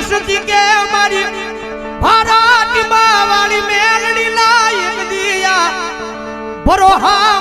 વસતી કે મારી ભારાટીમાં વાળી મેલડી લાયક દિયા ભરોહા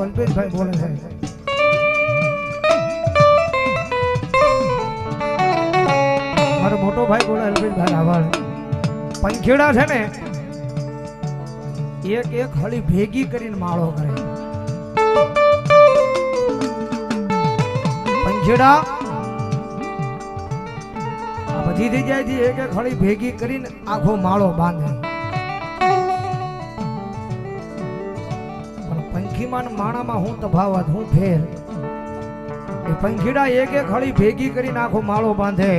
મોટો અલ્પેશભાઈ બોલે છે મારો મોટો ભાઈ બોલે અલ્પેશભાઈ આભાર પંખેડા છે ને એક એક હળી ભેગી કરીને માળો કરે પંખેડા બધી થઈ જાય છે એક એક હળી ભેગી કરીને આખો માળો બાંધે પણ માણામાં હું તફાવત હું ફેર. એ પંખીડા એક એક હળી ભેગી કરી નાખો, માળો બાંધે.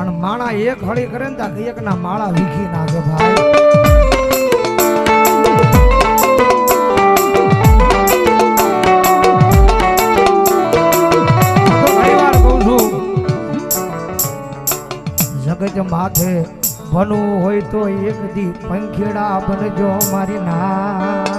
અને માણા એક હળી કરે ને તો એક ના માળા વીખી નાખે ભાઈ. જગત માથે બનવું હોય તો એક દી પંખીડા બનજો મારી ના.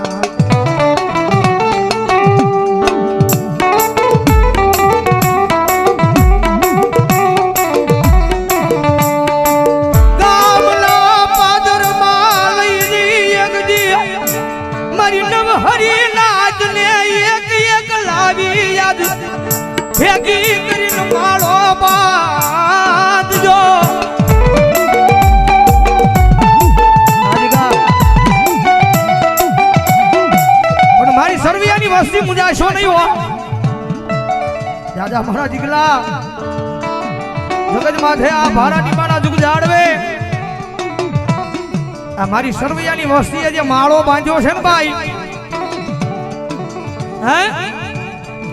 મુજાશો નહીં હો. જે માળો બાંધ્યો છે ને ભાઈ, હે?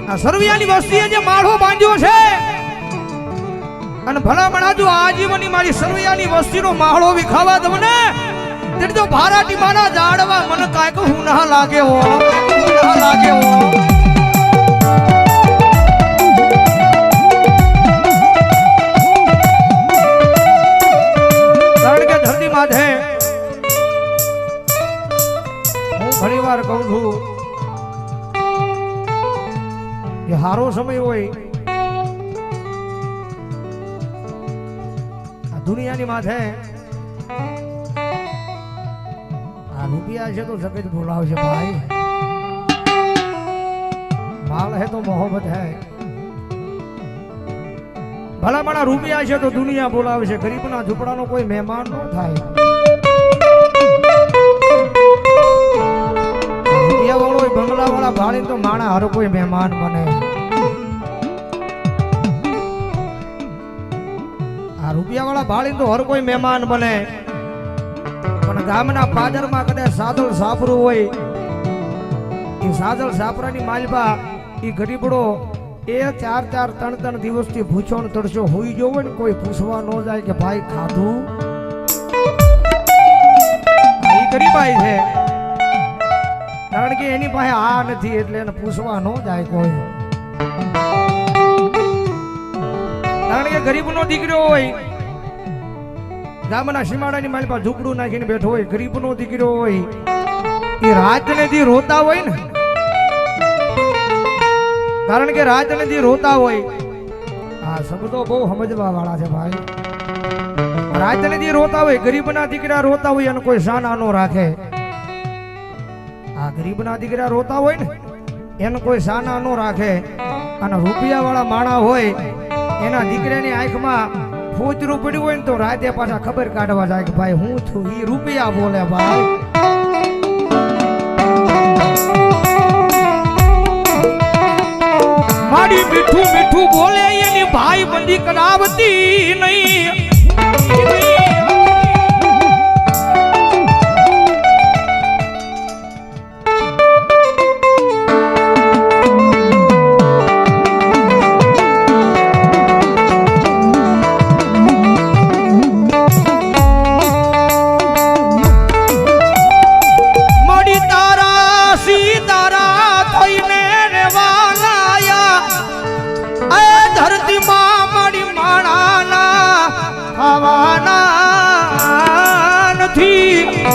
આ સરવૈયાની વસ્તીએ જે માળો બાંધ્યો છે. અને ભલામણા જો આજીવનની મારી સરવૈયાની વસ્તીનો માળો વિખાવા દઉં ત્યારે જો ભારાટી માના જાડવા મને કાંઈક હું ના લાગે હો હું ના લાગે હો વાર કહું છું કે હારો સમય હોય, આ દુનિયાની માથે રૂપિયા છે તો જગત બોલાવશે ભાઈ. માલ હે તો મોહબ્બત હે. ભલા મારા રૂપિયા છે તો દુનિયા બોલાવે છે ગરીબના ઝૂંપડાનો કોઈ મહેમાન ન થાય. રૂપિયા વાળો બંગલા વાળા ભાળી તો માણા હર કોઈ મહેમાન બને. આ રૂપિયા વાળા ભાળી તો હર કોઈ મહેમાન બને. પણ ગામના પાદરમાં કદાચ સાદળ સાપરું હોય, એ સાદળ સાપરાની માલબા, એ ગરીબડો એ ચાર ચાર ત્રણ ત્રણ દિવસથી ભૂછોણ ને તડશો હોઈ હોય ને કોઈ પૂછવા ન જાય કે ભાઈ ખાધું? ગરીબાઈ છે. કારણ કે એની પાસે આ નથી એટલે એને પૂછવા ન જાય કોઈ. કારણ કે ગરીબનો દીકરો હોય ગામના સીમાડાની મારી પાસે ઝૂંપડું નાખીને બેઠો હોય, ગરીબનો દીકરો હોય, એ રાતને જે રોતા હોય ને, કારણ કે રાતને જે રોતા હોય, આ શબ્દો બહુ સમજવા વાળા છે ભાઈ. રાતને જે રોતા હોય, ગરીબના દીકરા રોતા હોય અને કોઈ સાના નો રાખે. આ ગરીબના દીકરા રોતા હોય ને, એને કોઈ સાના નો રાખે. અને રૂપિયા વાળા માણા હોય, એના દીકરાની આંખમાં ફૂચરું પડ્યું હોય ને તો રાતે પાછા ખબર કાઢવા જાય કે ભાઈ હું છું ઈ રૂપિયા બોલે ભાઈ. મારી મીઠું મીઠું બોલે એની ભાઈ બંધી કરાવતી નહીં. નથી.